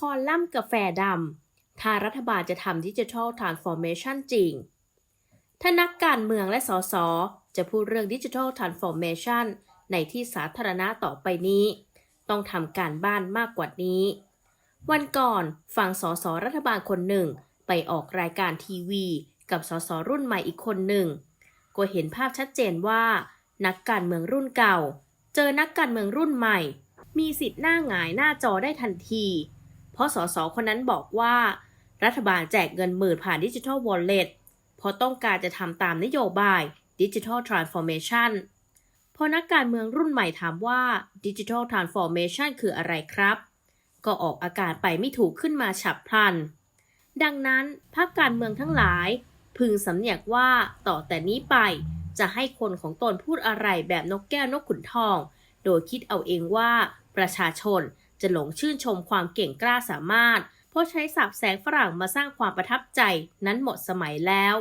คอลัมน์กาแฟดำถ้ารัฐบาลจะทำดิจิทัลทรานส์ฟอร์เมชันจริง ถ้านักการเมืองและสสจะพูดเรื่องดิจิทัลทรานส์ฟอร์เมชันในที่สาธารณะต่อไปนี้ ต้องทำการบ้านมากกว่านี้ วันก่อนฟังสสรัฐบาลคนหนึ่งไปออกรายการทีวี กับสสรุ่นใหม่อีกคนหนึ่ง ก็เห็นภาพชัดเจนว่า นักการเมืองรุ่นเก่า เจอนักการเมืองรุ่นใหม่ มีสิทธิ์หน้าหงายหน้าจอได้ทันที ราะสสคนนั้นบอกว่า รัฐบาลแจกเงินหมื่นผ่านดิจิทัลวอลเล็ตเพราะต้องการจะทำตามนโยบายดิจิทัลทรานส์ฟอร์เมชันพอนักการเมืองรุ่นใหม่ถามว่าดิจิทัลทรานส์ฟอร์เมชันคืออะไรครับ ก็ออกอาการไปไม่ถูกขึ้นมาฉับพลัน ดังนั้นพรรคการเมืองทั้งหลาย พึงสำเนียกว่าต่อแต่นี้ไปจะให้คนของตนพูดอะไรแบบนกแก้วนกขุนทอง โดยคิดเอาเองว่าประชาชน จะหลงชื่นชมความเก่งกล้าสามารถ เพราะใช้สับแสงฝรั่งมาสร้างความประทับใจนั้นหมดสมัยแล้ว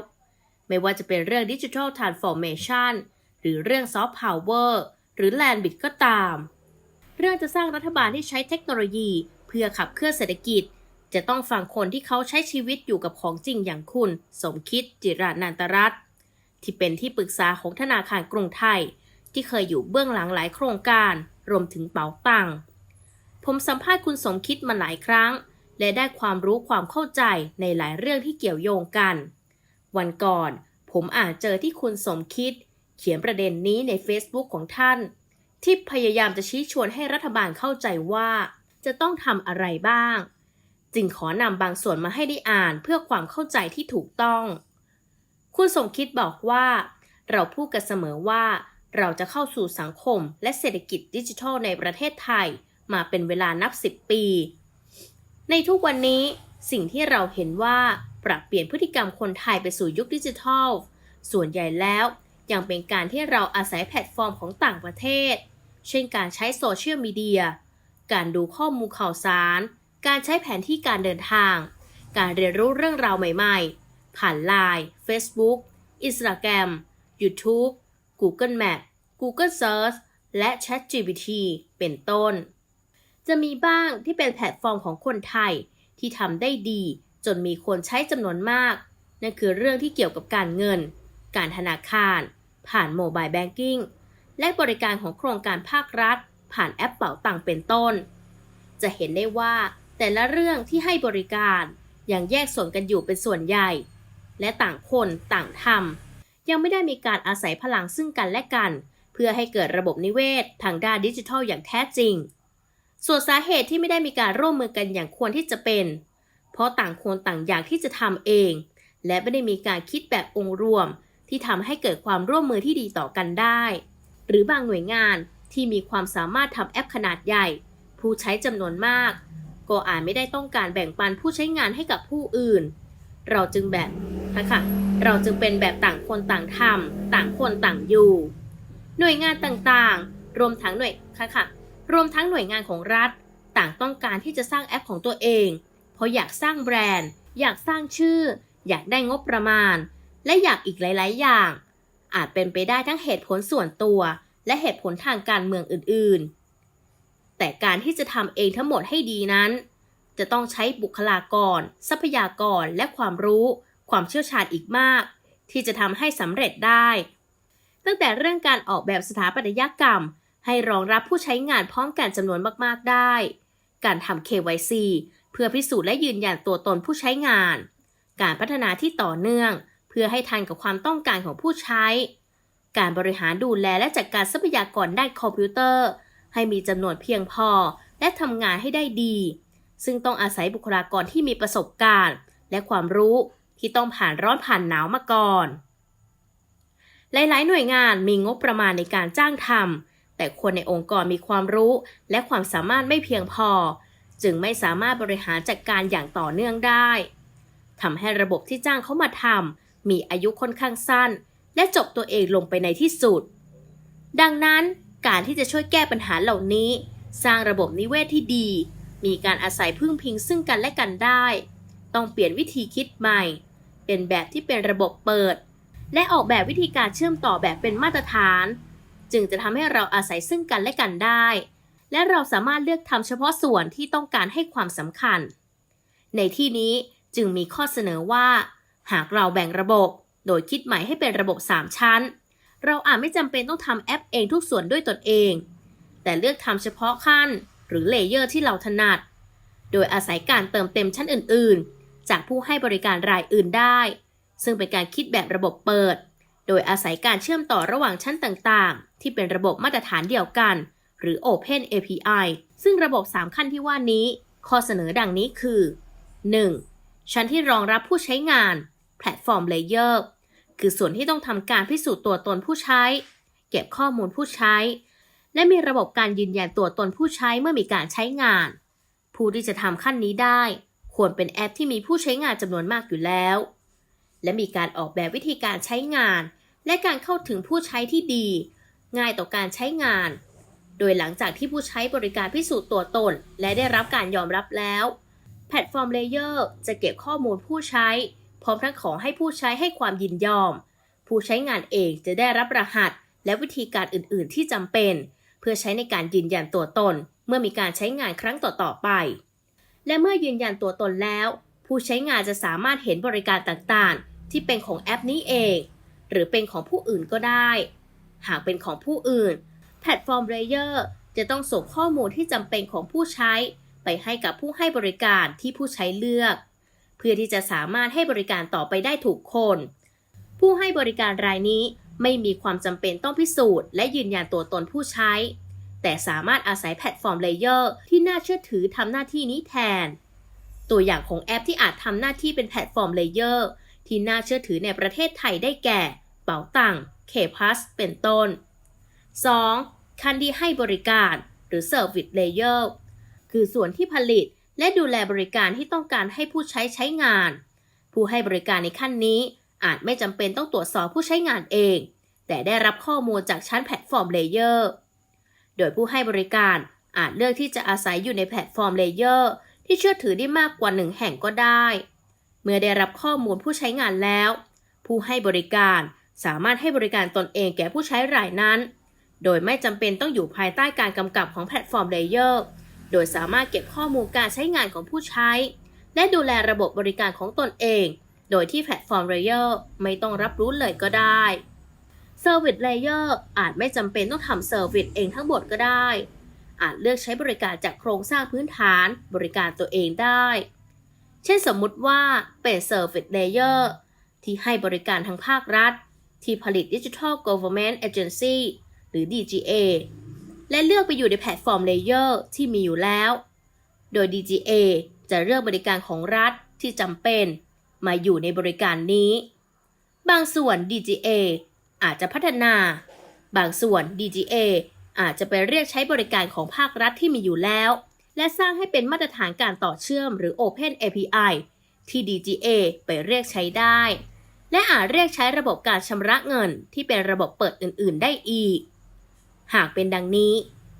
ไม่ว่าจะเป็นเรื่องดิจิทัลทรานส์ฟอร์เมชันหรือเรื่องซอฟต์พาวเวอร์หรือแลนด์บิดก็ตาม เรื่องจะสร้างรัฐบาลที่ใช้เทคโนโลยี เพื่อขับเคลื่อนเศรษฐกิจ จะต้องฟังคนที่เขาใช้ชีวิตอยู่กับของจริงอย่างคุณ สมคิดจิรานันตรัตน์ที่เป็นที่ปรึกษาของธนาคารกรุงไทย ที่เคยอยู่เบื้องหลังหลายโครงการ รวมถึงเป๋าตังค์ ผมสัมภาษณ์คุณสมคิดมาหลายครั้ง และได้ความรู้ความเข้าใจในหลายเรื่องที่เกี่ยวโยงกัน วันก่อน ผมอ่านเจอที่คุณสมคิด เขียนประเด็นนี้ใน Facebook ของท่าน ที่พยายามจะชี้ชวนให้รัฐบาลเข้าใจว่า จะต้องทำอะไรบ้าง จึงขอนำบางส่วนมาให้ได้อ่านเพื่อความเข้าใจที่ถูกต้อง คุณสมคิดบอกว่า เราพูดกันเสมอว่าเราจะเข้าสู่สังคมและเศรษฐกิจดิจิทัลในประเทศไทย มาเป็นเวลานับ10ปี ในทุกวันนี้สิ่งที่เราเห็นว่าปรับเปลี่ยนพฤติกรรมคนไทยไปสู่ยุคดิจิทัล ส่วนใหญ่แล้วยังเป็นการที่เราอาศัยแพลตฟอร์มของต่างประเทศ เช่นการใช้โซเชียลมีเดีย การดูข้อมูลข่าวสาร การใช้แผนที่การเดินทาง การเรียนรู้เรื่องราวใหม่ๆ ผ่าน Line Facebook Instagram YouTube Google Map Google Search และ ChatGPT เป็นต้น จะมีบ้างที่เป็นแพลตฟอร์มของคนไทย ที่ทำได้ดี จนมีคนใช้จำนวนมาก นั่นคือเรื่องที่เกี่ยวกับการเงิน การธนาคาร ผ่านโมบายแบงกิ้งและบริการของโครงการภาครัฐ ผ่านแอปเป๋าตังเป็นต้น จะเห็นได้ว่าแต่ละเรื่องที่ให้บริการยังแยกส่วนกันอยู่เป็นส่วนใหญ่ และต่างคนต่างทำยังไม่ได้มีการอาศัยพลังซึ่งกันและกัน เพื่อให้เกิดระบบนิเวศ ทางด้านดิจิทัลอย่างแท้จริง ส่วนสาเหตุที่ไม่ได้มีการร่วมมือกันอย่างควรที่จะเป็น เพราะต่างคนต่างอยากที่จะทำเอง และไม่ได้มีการคิดแบบองค์รวม ที่ทำให้เกิดความร่วมมือที่ดีต่อกันได้ หรือบางหน่วยงานที่มีความสามารถทำแอปขนาดใหญ่ ผู้ใช้จำนวนมาก ก็อาจไม่ได้ต้องการแบ่งปันผู้ใช้งานให้กับผู้อื่น เราจึงแบบนะคะเราจึงเป็นแบบต่างคนต่างทำต่างคนต่างอยู่ หน่วยงานต่างๆ รวมทั้งหน่วยค่ะค่ะ รวมทั้งหน่วยงานของรัฐ ต่างต้องการที่จะสร้างแอปของตัวเอง เพราะอยากสร้างแบรนด์ อยากสร้างชื่อ อยากได้งบประมาณ และอยากอีกหลาย ๆ อย่าง อาจเป็นไปได้ทั้งเหตุผลส่วนตัว และเหตุผลทางการเมืองอื่น ๆ แต่การที่จะทำเองทั้งหมดให้ดีนั้น จะต้องใช้บุคลากร ทรัพยากรและความรู้ ความเชี่ยวชาญอีกมาก ที่จะทำให้สำเร็จได้ ตั้งแต่เรื่องการออกแบบสถาปัตยกรรม ให้รองรับผู้ใช้งานพร้อมกันจำนวนมาก ๆ ได้ การทำ KYC เพื่อพิสูจน์และยืนยันตัวตนผู้ใช้งาน การพัฒนาที่ต่อเนื่อง เพื่อให้ทันกับความต้องการของผู้ใช้ การบริหารดูแลและจัดการทรัพยากรด้านคอมพิวเตอร์ ให้มีจำนวนเพียงพอและทำงานให้ได้ดี ซึ่งต้องอาศัยบุคลากรที่มีประสบการณ์ และความรู้ที่ต้องผ่านร้อนผ่านหนาวมาก่อน หลาย ๆ หน่วยงานมีงบประมาณในการจ้างทำ แต่คนในองค์กรมีความรู้และความสามารถไม่เพียงพอ จึงไม่สามารถบริหารจัดการอย่างต่อเนื่องได้ทำให้ระบบที่จ้างเขามาทำมีอายุค่อนข้างสั้น และจบตัวเองลงไปในที่สุด ดังนั้นการที่จะช่วยแก้ปัญหาเหล่านี้ สร้างระบบนิเวศที่ดี มีการอาศัยพึ่งพิงซึ่งกันและกันได้ ต้องเปลี่ยนวิธีคิดใหม่ เป็นแบบที่เป็นระบบเปิด และออกแบบวิธีการเชื่อมต่อแบบเป็นมาตรฐาน จึงจะทำให้เราอาศัยซึ่งกันและกันได้ และเราสามารถเลือกทำเฉพาะส่วนที่ต้องการให้ความสำคัญ ในที่นี้จึงมีข้อเสนอว่า หากเราแบ่งระบบ โดยคิดใหม่ให้เป็นระบบ 3 ชั้น เราอาจไม่จำเป็นต้องทำแอปเองทุกส่วนด้วยตนเอง แต่เลือกทำเฉพาะขั้น หรือเลเยอร์ที่เราถนัด โดยอาศัยการเติมเต็มชั้นอื่น ๆ จากผู้ให้บริการรายอื่นได้ ซึ่งเป็นการคิดแบบระบบเปิด โดยอาศัยการเชื่อมต่อระหว่างชั้นต่างๆ ที่เป็นระบบมาตรฐานเดียวกัน หรือ Open API ซึ่งระบบ 3 ขั้นที่ว่านี้ ข้อเสนอดังนี้คือ 1. ชั้นที่รองรับผู้ใช้งาน Platform Layer คือส่วนที่ต้องทำการพิสูจน์ตัวตนผู้ใช้ เก็บข้อมูลผู้ใช้ และมีระบบการยืนยันตัวตนผู้ใช้เมื่อมีการใช้งาน ผู้ที่จะทำขั้นนี้ได้ ควรเป็นแอปที่มีผู้ใช้งานจำนวนมากอยู่แล้ว และมีการออกแบบวิธีการใช้งาน และการเข้าถึงผู้ใช้ที่ดี ง่ายต่อการใช้งาน โดยหลังจากที่ผู้ใช้บริการพิสูจน์ตัวตน และได้รับการยอมรับแล้ว แพลตฟอร์มเลเยอร์จะเก็บข้อมูลผู้ใช้ พร้อมทั้งขอให้ผู้ใช้ให้ความยินยอม ผู้ใช้งานเองจะได้รับรหัส และวิธีการอื่น ๆ ที่จำเป็น เพื่อใช้ในการยืนยันตัวตน เมื่อมีการใช้งานครั้งต่อๆไป และเมื่อยืนยันตัวตนแล้ว ผู้ใช้งานจะสามารถเห็นบริการต่าง ๆ ที่เป็นของแอปนี้เอง หรือเป็นของผู้อื่นก็ได้ หากเป็นของผู้อื่น แพลตฟอร์มเลเยอร์จะต้องส่งข้อมูลที่จำเป็นของผู้ใช้ ไปให้กับผู้ให้บริการที่ผู้ใช้เลือก เพื่อที่จะสามารถให้บริการต่อไปได้ถูกคน ผู้ให้บริการรายนี้ไม่มีความจำเป็นต้องพิสูจน์และยืนยันตัวตนผู้ใช้ แต่สามารถอาศัยแพลตฟอร์มเลเยอร์ที่น่าเชื่อถือทำหน้าที่นี้แทน ตัวอย่างของแอปที่อาจทำหน้าที่เป็นแพลตฟอร์มเลเยอร์ ที่น่าเชื่อถือในประเทศไทยได้แก่ เป๋าตังเคพัสเป็นต้น 2. คันที่ให้บริการหรือ Service Layer คือส่วนที่ผลิตและดูแลบริการที่ต้องการให้ผู้ใช้ใช้งาน ผู้ให้บริการในขั้นนี้ อาจไม่จำเป็นต้องตรวจสอบผู้ใช้งานเอง แต่ได้รับข้อมูลจากชั้นแพลตฟอร์มเลเยอร์ โดยผู้ให้บริการอาจเลือกที่จะอาศัยอยู่ในแพลตฟอร์มเลเยอร์ที่เชื่อถือได้มากกว่าหนึ่งแห่งก็ได้ เมื่อได้รับข้อมูลผู้ใช้งานแล้ว ผู้ให้บริการสามารถให้บริการตนเองแก่ผู้ใช้รายนั้น โดยไม่จำเป็นต้องอยู่ภายใต้การกำกับของแพลตฟอร์มเลเยอร์ โดยสามารถเก็บข้อมูลการใช้งานของผู้ใช้ และดูแลระบบบริการของตนเอง โดยที่แพลตฟอร์มเลเยอร์ไม่ต้องรับรู้เลยก็ได้ Service Layer อาจไม่จำเป็นต้องทำ Service เองทั้งหมดก็ได้ อาจเลือกใช้บริการจากโครงสร้างพื้นฐานบริการตัวเองได้ เช่นสมมุติว่าเป็น Service Layer ที่ให้บริการทางภาครัฐ ที่ผลิต Digital Government Agency หรือ DGA และเลือกไปอยู่ในแพลตฟอร์มเลเยอร์ที่มีอยู่แล้ว โดย DGA จะเลือกบริการของรัฐที่จำเป็นมาอยู่ในบริการนี้ บางส่วน DGA อาจจะพัฒนา บางส่วน DGA อาจจะไปเรียกใช้บริการของภาครัฐที่มีอยู่แล้ว และสร้างให้เป็นมาตรฐานการต่อเชื่อมหรือ Open API ที่ DGA ไปเรียกใช้ได้ และอาจเรียกใช้ระบบการชำระเงินที่เป็นระบบเปิดอื่น ๆ ได้อีก หากเป็นดังนี้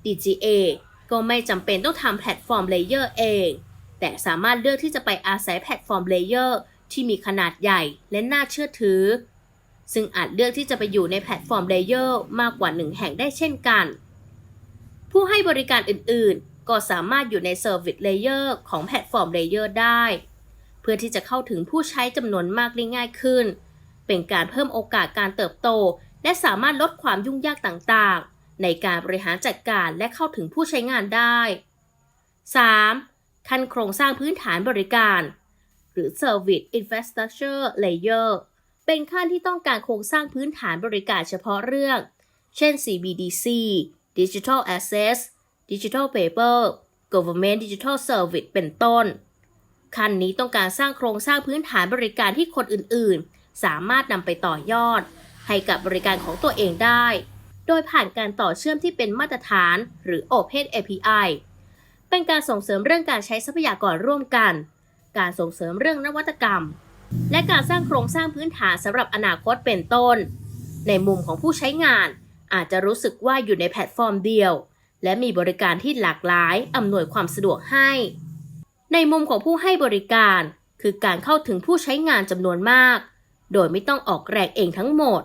DGA ก็ไม่จำเป็นต้องทำแพลตฟอร์มเลเยอร์เอง แต่สามารถเลือกที่จะไปอาศัยแพลตฟอร์มเลเยอร์ที่มีขนาดใหญ่และน่าเชื่อถือ ซึ่งอาจเลือกที่จะไปอยู่ในแพลตฟอร์มเลเยอร์มากกว่าหนึ่งแห่งได้เช่นกัน ผู้ให้บริการอื่น ก็สามารถอยู่ใน Service Layer ของแพลตฟอร์มเลเยอร์ได้ เพื่อที่จะเข้าถึงผู้ใช้จำนวนมากได้ง่ายขึ้น เป็นการเพิ่มโอกาสการเติบโต และสามารถลดความยุ่งยากต่างๆ ในการบริหารจัดการและเข้าถึงผู้ใช้งานได้ 3. ขั้นโครงสร้างพื้นฐานบริการ หรือ Service Infrastructure Layer เป็นขั้นที่ต้องการโครงสร้างพื้นฐานบริการเฉพาะเรื่อง เช่น CBDC Digital Access Digital Paper Government Digital Service เป็นต้น ขั้นนี้ต้องการสร้างโครงสร้างพื้นฐานบริการที่คนอื่นๆ สามารถนำไปต่อยอด ให้กับบริการของตัวเองได้ โดยผ่านการต่อเชื่อมที่เป็นมาตรฐาน หรือ Open API เป็นการส่งเสริมเรื่องการใช้ทรัพยากรร่วมกัน การส่งเสริมเรื่องนวัตกรรม และการสร้างโครงสร้างพื้นฐานสำหรับอนาคตเป็นต้น ในมุมของผู้ใช้งานอาจจะรู้สึกว่าอยู่ในแพลตฟอร์มเดียว และมีบริการที่หลากหลายอำนวยความสะดวกให้ ในมุมของผู้ให้บริการ คือการเข้าถึงผู้ใช้งานจำนวนมาก โดยไม่ต้องออกแรงเองทั้งหมด